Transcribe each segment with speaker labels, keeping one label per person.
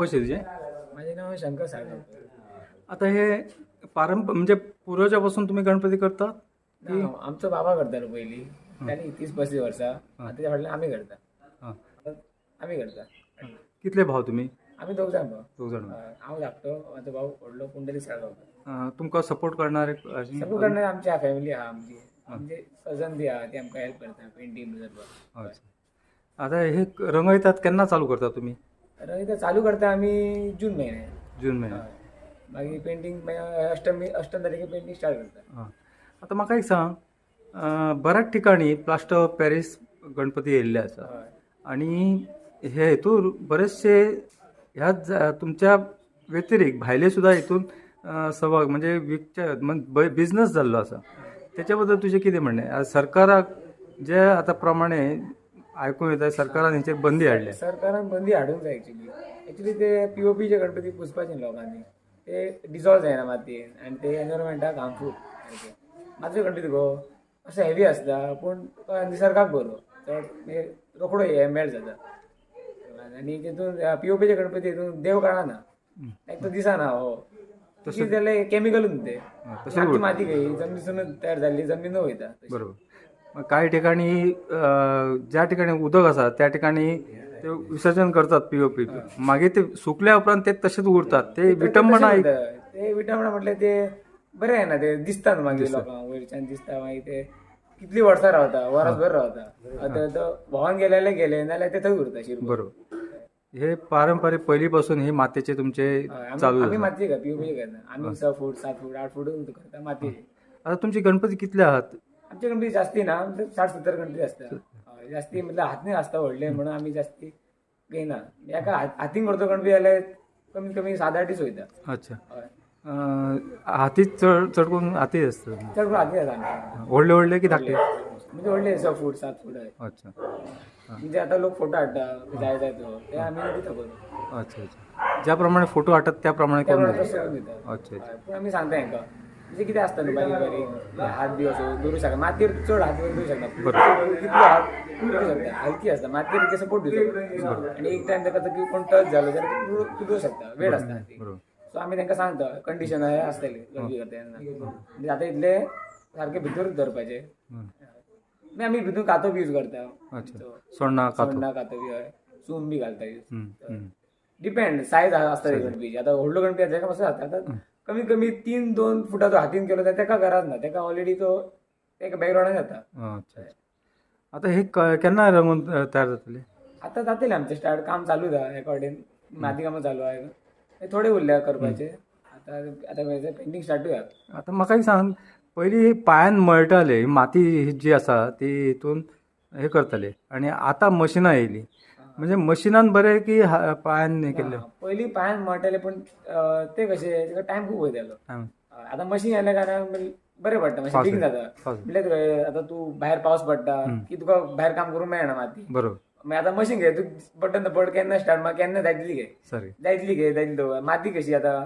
Speaker 1: कसे तुझे?
Speaker 2: माझे नाव शंकर साळगावकर
Speaker 1: आता हे पारंप म्हणजे पूर्वजापासून तुम्ही गणपती करता
Speaker 2: ना, आमचो बाबा करतालो पहिली. त्यांनी तीस पस्तीस वर्सां आता त्या फाटल्यान आम्ही करता आम्ही करता
Speaker 1: कितले भाव तुम्ही?
Speaker 2: आम्ही दोग जाण भाऊ.
Speaker 1: दोघ जण.
Speaker 2: हांव धाकटो माझो भाऊ व्हडलो पुंडलीक साळगावकर
Speaker 1: तुमका सपोर्ट करणारे
Speaker 2: सगळं करणारे आमची फॅमिली आहा आमची. म्हणजे सजन बी आहा ती आमकां हेल्प करता पेंटींग बी करपाक.
Speaker 1: आता हे रंग येतात केन्ना चालू करता तुम्ही?
Speaker 2: तर इथं चालू करता आम्ही जून महिन्यात.
Speaker 1: जून महिन्यात.
Speaker 2: मागीर पेंटींग अष्टमी अष्टम तारखे पेंटींग स्टार्ट करता
Speaker 1: हां. आता म्हाका एक सांग अं, बऱ्याच ठिकाणी प्लास्टर ऑफ पॅरिस गणपती येयल्ले आसा
Speaker 2: हय.
Speaker 1: आणि हे हेतूर बरेचसे ह्या ज- तुमच्या व्यतिरिक्त भायले सुद्धा हितून अं, सहभाग म्हणजे विकच्या बिझनस जाल्लो आसा त्याच्या बद्दल तुझे कितें म्हणणें? आज सरकाराक जे आता प्रमाणे आयकूं येता सरकारान हेचेर बंदी हाडल्या
Speaker 2: सरकारान बंदी हाडूंक जाय एक्च्युली एक्च्युली ते पीओपीचे गणपती पुसपाचे लोकांनी. ते डिझॉल्व जायना मातयेन आनी ते एनवायरमेंटाक हार्मफूल मातसो गणपती गो असो हेवी आसता पूण तो निसर्गाक बरो हे रोखडो हे मेल्ट जाता. आनी तितून पीओपीचे गणपती हितून देव काढना एक तो दिसना हो तशी जाल्यार केमिकलूच ते माती खंय जमनीसूनच तयार जाल्ली जमनीन वयता.
Speaker 1: बरोबर. काही ठिकाणी ज्या ठिकाणी उदक आसा त्या ठिकाणी ते विसर्जन करतात पीओपी मागीर ते सुकल्या उपरांत ते तसेच उरतात ते विटंबना एक.
Speaker 2: ते विटंबना म्हटल्यार ते बरें आहे ना ते दिसता न्हू मागीर लोकांक वयरच्यान दिसता मागीर ते. कितली वर्सां रावता वरसभर रावता. आतां तो भोंवान गेलेले गेले नाल्यार ते थंय उरता
Speaker 1: बरोबर. हे पारंपरिक पहिलीपासून हे मातेचे तुमचे चालू
Speaker 2: आमी
Speaker 1: आसा.
Speaker 2: मातये का? पिवपी करता. आमी स फूट सात फूट आठ फूट करता मातयेचे
Speaker 1: आता तुमचे गणपती कितले आहात?
Speaker 2: आमचे गणपती जास्ती ना साठ सत्तर आसता हय, जास्ती म्हटल्यार हातने आसता व्हडले म्हणून आमी जास्ती घेयना एका हात- हातीन करतो गणपती जाल्यार कमीत कमी सात आठीच वयता
Speaker 1: अच्छा.
Speaker 2: हय
Speaker 1: अं, हातीत चढ चढकून हातीत असतात
Speaker 2: चड करून हाती आसा आमचे
Speaker 1: व्हडले व्हडले की धाकटे?
Speaker 2: म्हणजे व्हडले स फूट सात फूट आहे.
Speaker 1: अच्छा.
Speaker 2: म्हणजे आता लोक फोटो हाडटा जाय जाय तो ते आमी दिता करून
Speaker 1: अच्छा अच्छा. ज्याप्रमाणे फोटो हाडतात त्याप्रमाणे करून
Speaker 2: त्यामुळे
Speaker 1: देतात.
Speaker 2: तसं दिता
Speaker 1: अच्छा अच्छा.
Speaker 2: पूण आमी सांगता हेंका म्हणजे कितें आसता न्हू बारीक बारीक हात बी असो दवरूं शकता. मातयेर चड हात दवरूं शकता. कितलो हात दवरूं शकता. हलकी आसता मातयेर ते सपोर्ट दिवचो आनी एक टायम ताका तो कोण टच जालो जाल्यार तूं तुटूं शकता. आसता हाती
Speaker 1: बरोबर.
Speaker 2: सो आमी तांकां सांगता कंडिशन हे. आसतले गणपती करता तेन्ना म्हणजे आतां इतले सारके भितरूच धरपाचे
Speaker 1: हं.
Speaker 2: मागीर आमी भितून कातो बी यूज करता. तो
Speaker 1: सोण्णा कातो
Speaker 2: कातो बी हय. सूम बी घालता यूज
Speaker 1: हं, हं.
Speaker 2: डिपेंड सायज आसता ती गणपतीची. आता व्हडलो गणपती आसा ताका कसो जाता कमीत कमी तीन दोन फुटाचो हातीन केलो जाल्यार ताका गरज ना ताका ऑलरेडी तो ताका बॅकग्रावंडान जाता
Speaker 1: अं, अच्छा आता हे केन्ना रंगून तयार जातले?
Speaker 2: आतां जातलें आमचें स्टार्ट काम चालू आहा एका वाटेन माती कामां चालू आहा. हे थोडे उरल्या करपाचे. आतां आतां पेंटींग स्टार्टूय आहा
Speaker 1: आता म्हाका एक सांग पयलीं पांयान मळटाले माती जी आसा ती हितून हे करताले. आनी आतां मशिनां येयली म्हणजे मशिनान बरें की हा- पांयान हे केल्ले?
Speaker 2: पयलीं पांयान मळटाले पूण अं, ते कशे ताका टायम खूब वयतालो
Speaker 1: हां.
Speaker 2: आतां मशीन येयल्या कारणान बरें पडटा मातशें बेगीन जाता. म्हणल्यार तुवें आतां तूं भायर पावस पडटा की तुका भायर काम करूंक मेळना माती.
Speaker 1: बरोबर.
Speaker 2: मागीर आतां मशीन घे तूं बटन पड केन्ना स्टार्ट मार केन्ना जायतली घे. जायतली घे जायतली दवर माती कशी आतां?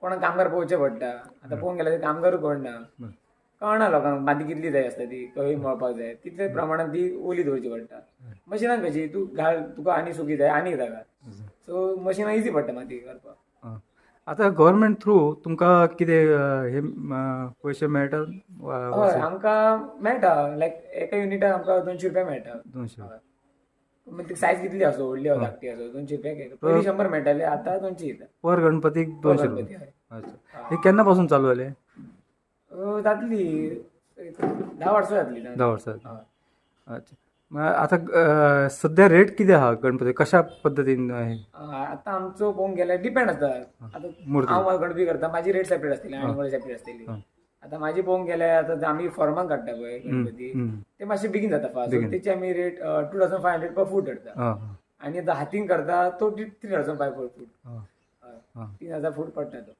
Speaker 2: कोणाक कामगार पळोवचें पडटा. आतां पळोवंक गेल्यार ते कामगारूय कोण ना?
Speaker 1: बरं.
Speaker 2: कळना लोकांक माती कितली जाय आसता ती खंय मळपाक जाय. तितले प्रमाणात ती ओली दवरची पडटा. मशिनान कशी तूं घाल तुका आनी सुकी जाय आनी घाल. सो मशिनां इजी पडटा माती करपाक.
Speaker 1: आता गव्हर्मेंट थ्रू तुमकां कितें हे पयशे मेळटात वा-
Speaker 2: हय आमकां मेळटा. लायक एका युनिटाक आमकां दोनशे रुपया मेळटा.
Speaker 1: दोनशे
Speaker 2: सायज कितली आसो व्हडली धाकटी आसो दोनशे रुपया. पयलीं शंबर मेळटाले आतां दोनशे येता.
Speaker 1: पर गणपतीक दोनशे रुपया. अच्छा. हे केन्ना पासून चालू जाले
Speaker 2: जातली एक धा वर्सां जातली
Speaker 1: धा वर्सां
Speaker 2: हय.
Speaker 1: अच्छा. आता अं, सध्या रेट किती आहा गणपती? कशा पद्दतीन आहे?
Speaker 2: आतां आमचो पळोवंक गेल्यार डिपेंड आसता आतां
Speaker 1: मूर्ती.
Speaker 2: हांव गणपती करता म्हाजी रेट सेपरेट आसतली आनी सेपरेट आसतली
Speaker 1: हां.
Speaker 2: आतां म्हाजी पळोवंक गेल्यार आतां आमी फॉर्मान काडटा पळय गणपती. ते मातशे बेगीन जाता फास्ट. तेची आमी rate two thousand five hundred per foot धरता
Speaker 1: हां हां.
Speaker 2: आनी आतां हातीन करता तो three thousand five per foot
Speaker 1: हां. हां.
Speaker 2: तीन हजार फूट पडटा तो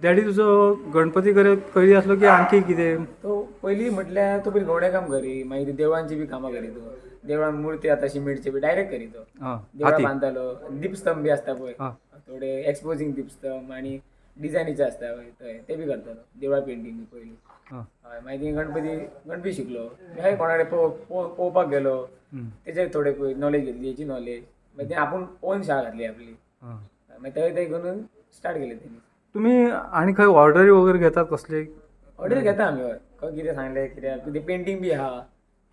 Speaker 1: डॅडी तुजो गणपती करे करी आसलो की आणखी कितें?
Speaker 2: तो पयलीं म्हटल्यार तो पयलीं गवणे काम करी मागीर देवळांची बी कामां करी तो. देवळान मूर्ती आतां शिमेटचे बी डायरेक्ट करी तो.
Speaker 1: हां
Speaker 2: देवळा
Speaker 1: हाती.
Speaker 2: बांदतालो दीपस्तंभ बी आसता पळय
Speaker 1: हां.
Speaker 2: थोडे एक्सपोजिंग दीपस्तंभ आणि डिझायनीचे आसता पळय थंय ते बी करतालो देवळा पेंटींग बी पयलीं
Speaker 1: हां.
Speaker 2: हय मागीर थिंग गणपती गणपती शिकलो. हे कोणाकडे पळोवपाक गेलो.
Speaker 1: हम्म.
Speaker 2: तेजे थोडे नॉलेज घेतली हेची नॉलेज मागीर ते आपूण ओन शाळा घातली आपली.
Speaker 1: हां.
Speaker 2: मागीर ते ते घेऊन स्टार्ट केले त्यांनी.
Speaker 1: तुम्ही आणि खंय ऑर्डरी वगैरे घेतात कसले?
Speaker 2: ऑर्डर घेता आमी हय. कितें सांगलें कितें पेंटींग बी आहा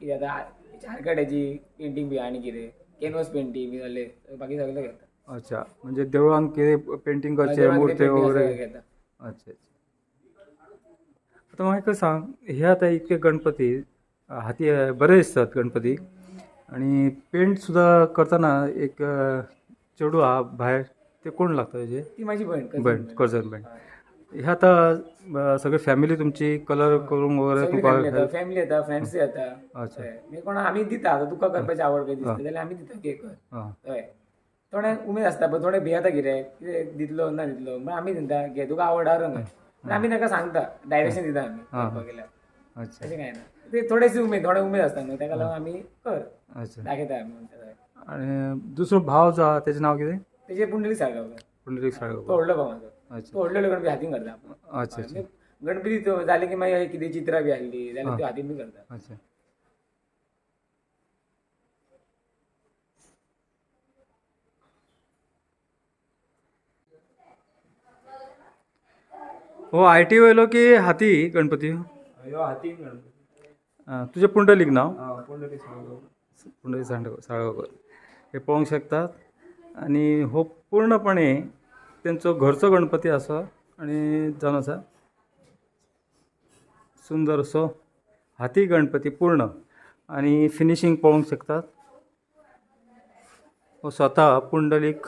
Speaker 2: कितें आतां आर्काड्याची पेंटींग बी आहा आनी कितें? कॅनवस पेंटींग बी जालें बाकी सगळें घेता.
Speaker 1: अच्छा म्हणजे देवळान कितें पेंटिंग करचे मुर्ते वगैरे.
Speaker 2: घेता.
Speaker 1: अच्छा अच्छा. आता म्हाका सांग हे आता इतके गणपती हाती बरे दिसतात गणपती. आणि पेंट सुद्धा करताना एक चेडू हा भायर ते कोण लागता हेजे
Speaker 2: ती माझी बहीण बहीण.
Speaker 1: कर्जन बँड हे आता सगळे फॅमिली तुमची कलर करून वगैरे तुका
Speaker 2: फॅमिली येता फ्रेंड्स येता
Speaker 1: अच्छा.
Speaker 2: हय. मागीर कोणा आमी दिता आतां तुका करपाची आवड कधी दिसता जाल्यार आमी दिता केक कर.
Speaker 1: हां.
Speaker 2: हय. थोडे उमेद आसता पण थोडे भियेता कितें कितें दितलो ना दितलो मग आमी दिता घे तुका आवड रंग. आमी ताका सांगता डायरेक्शन दिता आमी गेल्यार तशें कांय ना ते थोडेशी उमेद थोडे उमेद आसता न्हू ताका लागून आमी कर.
Speaker 1: अच्छा.
Speaker 2: दाखयता आमी हय.
Speaker 1: आणि दुसरो भाव जो आहा तेजें नाव कितें?
Speaker 2: तेजे पुंडली साळगांवकर.
Speaker 1: पुंडलीक
Speaker 2: तो
Speaker 1: साळगांवकर
Speaker 2: व्हडलो भाव म्हाजो
Speaker 1: अच्छा.
Speaker 2: तो गणपती हातीन करता. आपूण.
Speaker 1: अच्छा अच्छा.
Speaker 2: म्हणजे गणपती तो जाले की मागीर कितें चित्रां बी आहली जाल्यार त्यो हातीन बी करता.
Speaker 1: अच्छा. हो आय टी वयलो की हाती गणपती?
Speaker 2: ह्यो हातीन गणपती.
Speaker 1: तुजें पुंडलीक नाव?
Speaker 2: हां पुंडली साळगांवकर.
Speaker 1: सांडग साळगांवकर. हे पळोवंक शकतात. आणि हो पूर्णपणे त्यांचं घरचो गणपती आसा आणि जावन आसा सुंदर असो हाती गणपती पूर्ण. आणि फिनिशिंग पळोवंक शकतात. हो स्वता पुंडलीक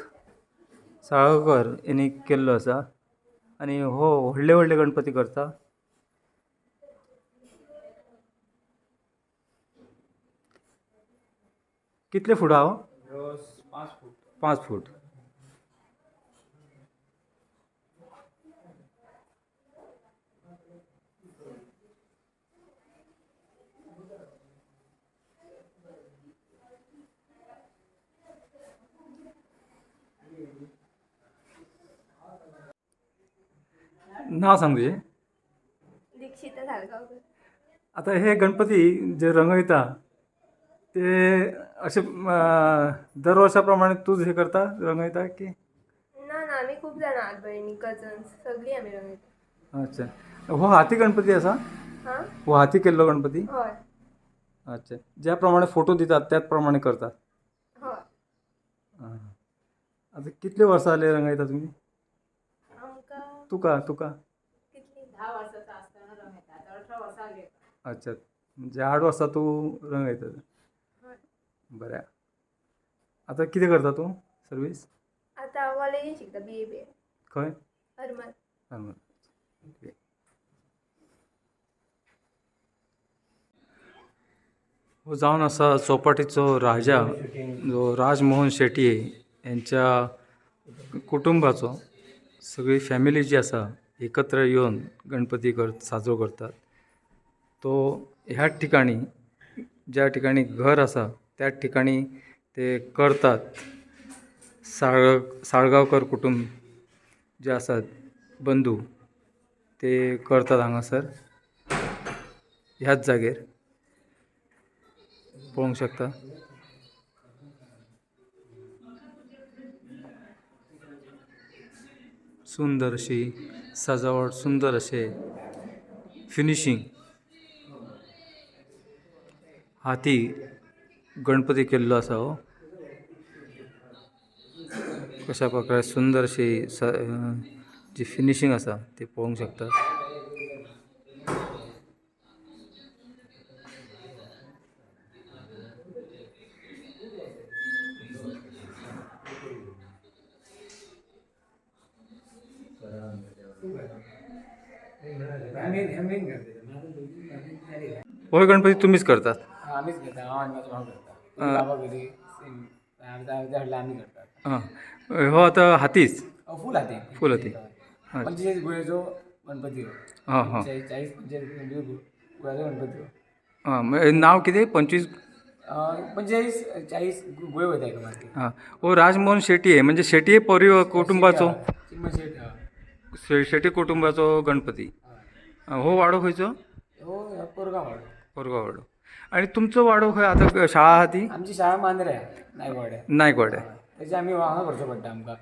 Speaker 1: साळगांवकर यांनी केल्लो आसा आणि हो व्हडले व्हडले गणपती करता. कितले फूट आहा? हो?
Speaker 2: पांच फूट.
Speaker 1: पाच फूट. नाव सांग तुझें
Speaker 3: दीक्षिता
Speaker 1: आता हे गणपती जे रंगयता ते असे दर वर्षाप्रमाणे तूच हे करता रंगयता की?
Speaker 3: ना ना आमी खूब जाणां आहात भयणी कजन्स सगळीं आमी रंगयता.
Speaker 1: अच्छा. हो हाती गणपती असा?
Speaker 3: हां?
Speaker 1: हो हाती केल्लो गणपती?
Speaker 3: हय.
Speaker 1: अच्छा. ज्या प्रमाणे फोटो दितात त्याच प्रमाणे करतात?
Speaker 3: हय.
Speaker 1: आं. आता कितले वर्सां जाले रंगयता तुम्ही?
Speaker 3: आमकां
Speaker 1: तुका तुका
Speaker 3: कितली धा वर्सांचो आसतना रंगयता आतां अठरा वर्सां जाली
Speaker 1: अच्छा. म्हणजे आठ वर्सां तूं
Speaker 3: हय
Speaker 1: बऱ्या आता कितें करता तूं सर्वीस
Speaker 3: आतां हांव कॉलेजीन शिकता बी ए बी ए
Speaker 1: खंय
Speaker 3: हरमल.
Speaker 1: ओके. हो जावन आसा चौपाटीचो राजा जो राजमोहन शेट्ये यांच्या कुटुंबाचो सगळी फॅमिली जी आसा एकत्र येवन गणपती कर साजरो करतात. तो ह्याच ठिकाणी ज्या ठिकाणी घर आसा त्याच ठिकाणी ते करतात. साळ साळगांवकर कुटुंब जे आसात बंधू ते करतात हांगासर ह्याच जागेर. पळोवंक शकता. सुंदर अशी सजावट सुंदर असे फिनिशींग हाती गणपती केल्लो आसा हो. कशा प्रकारे सुंदर अशी स जी फिनिशींग आसा ती पळोवंक शकता. होय गणपती तुम्हीच करतात
Speaker 2: आमीच घेता. करतात
Speaker 1: हां. हो आता हातीच?
Speaker 2: फूल हाती.
Speaker 1: फूल हाती.
Speaker 2: पंचेचाळीस गुळ्याचो गणपती हो.
Speaker 1: हां.
Speaker 2: चाळीस चाळीस पंचेचाळीस गुळ्याचो गणपती हो.
Speaker 1: म्हणजे नाव कितें? पंचवीस?
Speaker 2: पंचेचाळीस चाळीस गुळे एका माती
Speaker 1: हां. हो राजमोहन शेट्ये म्हणजे शेट्ये परिवार कुटुंबाचो?
Speaker 2: चिन्मय शेट हय.
Speaker 1: शे- शेट्ये कुटुंबाचो गणपती. हो. वाडो खंयचो?
Speaker 2: हो कोरगांव वाडो
Speaker 1: कोरगांव वाडो आणि तुमचो वाडो खंय आतां शाळा आहा ती?
Speaker 2: आमची शाळा मांद्रे नायकवाड्या
Speaker 1: नायकवाडे.
Speaker 2: तेजे आमी हांगा करचो पडटा आमकां.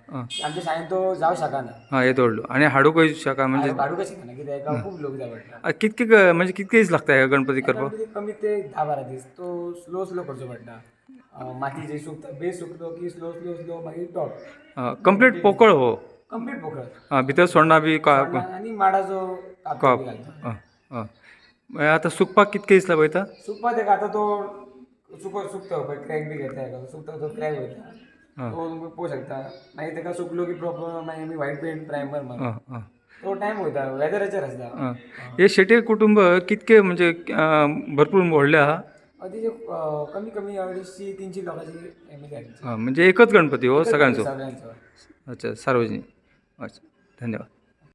Speaker 2: आमच्या शाळेन तो जावं शकना
Speaker 1: हां येतो व्हडलो आनी हाडूंकय शका म्हणजे?
Speaker 2: काडूंक शकना कित्याक हेका खूब लोक जाय पडटा
Speaker 1: कितके ग- म्हणजे कितके दीस लागता ह्या गणपती करपाक?
Speaker 2: कमीत ते धा बारा दीस. तो स्लो स्लो करचो पडटा. अं, मातयेचे सुकता बेस सुकलो की स्लो स्लो स्लो मागीर टॉप.
Speaker 1: कंप्लीट पोकळ हो?
Speaker 2: कंप्लीट पोकळ.
Speaker 1: हां भितर सोडना बी का
Speaker 2: आनी माडाचो बी घालता.
Speaker 1: हां हां मागीर आतां सुकपाक कितके दीस वयता
Speaker 2: सुकपा तेका आतां तो सुको सुकता पळय क्रॅक बी घेता हेका सुकता तो क्रॅक वयता
Speaker 1: हां.
Speaker 2: तो तुमकां पळोवंक शकता मागीर तेका सुकलो की प्रॉपर मागीर आमी व्हायट पेंट प्रायमर
Speaker 1: हां
Speaker 2: तो टायम वयता वेदराचेर आसता
Speaker 1: हां. हे शेटे कुटुंब कितके म्हणजे भरपूर व्हडले आहा
Speaker 2: तिचे अं, कमी कमी अडीचशी तीनशी लोकांची फॅमिली आहे.
Speaker 1: म्हणजे एकच गणपती हो सगळ्यांचो?
Speaker 2: सगळ्यांचो.
Speaker 1: अच्छा सार्वजनिक. अच्छा धन्यवाद.